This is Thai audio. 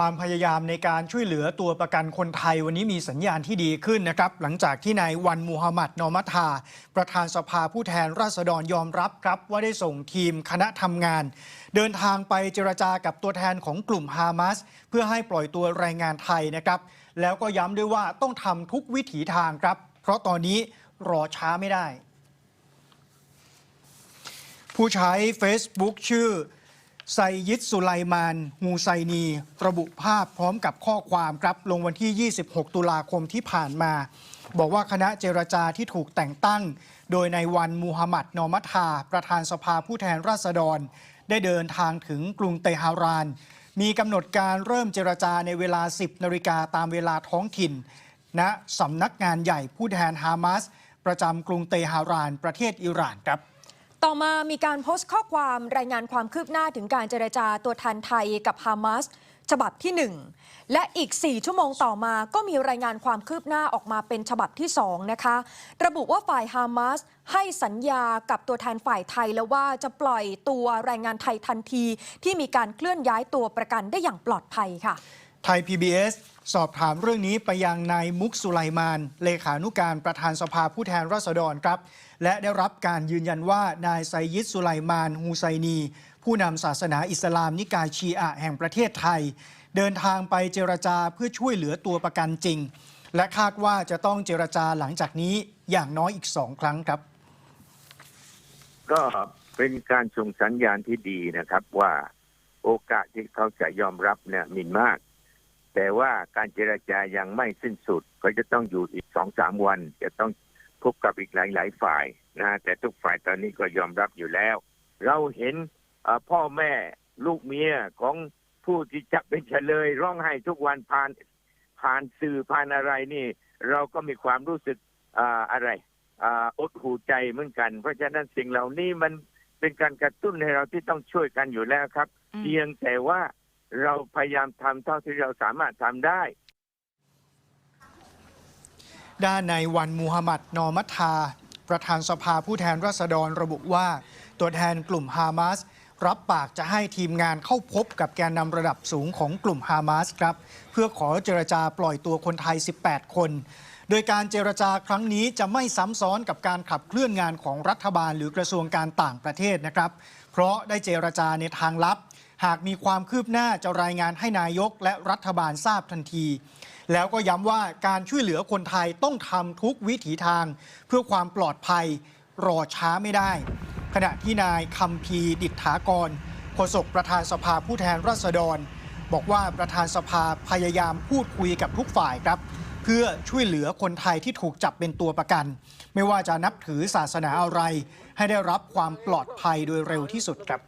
ความพยายามในการช่วยเหลือตัวประกันคนไทยวันนี้มีสัญญาณที่ดีขึ้นนะครับ หลังจากที่นายวันมูฮัมหมัดนอมัทา ประธานสภาผู้แทนราษฎรยอมรับครับว่าได้ส่งทีมคณะทำงาน เดินทางไปเจรจากับตัวแทนของกลุ่มฮามาสเพื่อให้ปล่อยตัวแรงงานไทยนะครับ แล้วก็ย้ำด้วยว่าต้องทำทุกวิถีทางครับ เพราะตอนนี้รอช้าไม่ได้ ผู้ใช้ Facebook ชื่อ ไซยิดสุไลมานฮูไซนี ระบุภาพพร้อมกับข้อความครับลงวันที่ 26 ตุลาคมที่ผ่านมา บอกว่าคณะเจรจาที่ถูกแต่งตั้ง โดยในวันมูฮัมหมัดนอมัทา ประธานสภาผู้แทนราษฎร ได้เดินทางถึงกรุงเตหะราน มีกำหนดการเริ่มเจรจาในเวลา 10 นาฬิกาตามเวลาท้องถิ่นณสำนักงานใหญ่ผู้แทนฮามาส ประจำกรุงเตหะรานประเทศอิหร่านครับ ต่อมามีการโพสต์ข้อความรายงานความคืบหน้าถึงการเจรจาตัวแทนไทยกับฮามาสฉบับที่ 1 และอีก 4 ชั่วโมงต่อมาก็มีรายงานความคืบหน้าออกมาเป็นฉบับที่ 2 นะคะ ระบุว่าฝ่ายฮามาสให้สัญญากับตัวแทนฝ่ายไทยแล้วว่าจะปล่อยตัวแรงงานไทยทันที ที่มีการเคลื่อนย้ายตัวประกันได้อย่างปลอดภัยค่ะ ไทย PBS สอบถามเรื่องนี้ไปยังนายมุกสุไลมาน เลขานุการประธานสภาผู้แทนราษฎรครับ และได้รับการยืนยันว่านายไซยิดสุไลมานฮูไซนี ผู้นำศาสนาอิสลามนิกายชีอะแห่งประเทศไทย เดินทางไปเจรจาเพื่อช่วยเหลือตัวประกันจริง และคาดว่าจะต้องเจรจาหลังจากนี้อย่างน้อยอีกสองครั้งครับ ก็เป็นการส่งสัญญาณที่ดีนะครับว่าโอกาสที่เขาจะยอมรับเนี่ยมีมาก แต่ว่าการเจรจายังไม่สิ้นสุดก็จะต้องอยู่อีกสองสามวัน จะต้องพบกับอีกหลายๆฝ่ายนะแต่ทุกฝ่ายตอนนี้ก็ยอมรับอยู่แล้ว เราเห็นเอ่อพ่อแม่ลูกเมียของผู้ที่จะเป็นเฉลย ร้องไห้ทุกวันผ่านผ่านสื่อผ่านอะไรนี่ เราก็มีความรู้สึกอ่าอะไรอ่าอดหูใจเหมือนกัน เพราะฉะนั้นสิ่งเหล่านี้มันเป็นการกระตุ้นให้เราที่ต้องช่วยกันอยู่แล้วครับอืมเพียงแต่ว่า เราพยายามทำเท่าที่เราสามารถทำได้ ด้านในายวันมูฮัมหมัดนอมัทา ประธานสภาผู้แทนราษฎรระบุว่า ตัวแทนกลุ่มฮามาสรับปากจะให้ทีมงานเข้าพบกับแกนนำระดับสูงของกลุ่มฮามาสครับ เพื่อขอเจรจาปล่อยตัวคนไทย 18 คน โดยการเจรจาครั้งนี้จะไม่ซ้ำซ้อนกับการขับเคลื่อนงานของรัฐบาลหรือกระทรวงการต่างประเทศนะครับ เพราะได้เจรจาในทางลับ หากมีความคืบหน้าจะรายงานให้นายกและรัฐบาลทราบทันที แล้วก็ย้ำว่าการช่วยเหลือคนไทยต้องทำทุกวิถีทาง เพื่อความปลอดภัยรอช้าไม่ได้ ขณะที่นายคำพีดิษฐากรโฆษกประธานสภาผู้แทนราษฎร บอกว่าประธานสภาพยายามพูดคุยกับทุกฝ่ายครับ เพื่อช่วยเหลือคนไทยที่ถูกจับเป็นตัวประกัน ไม่ว่าจะนับถือศาสนาอะไร ให้ได้รับความปลอดภัยโดยเร็วที่สุดครับ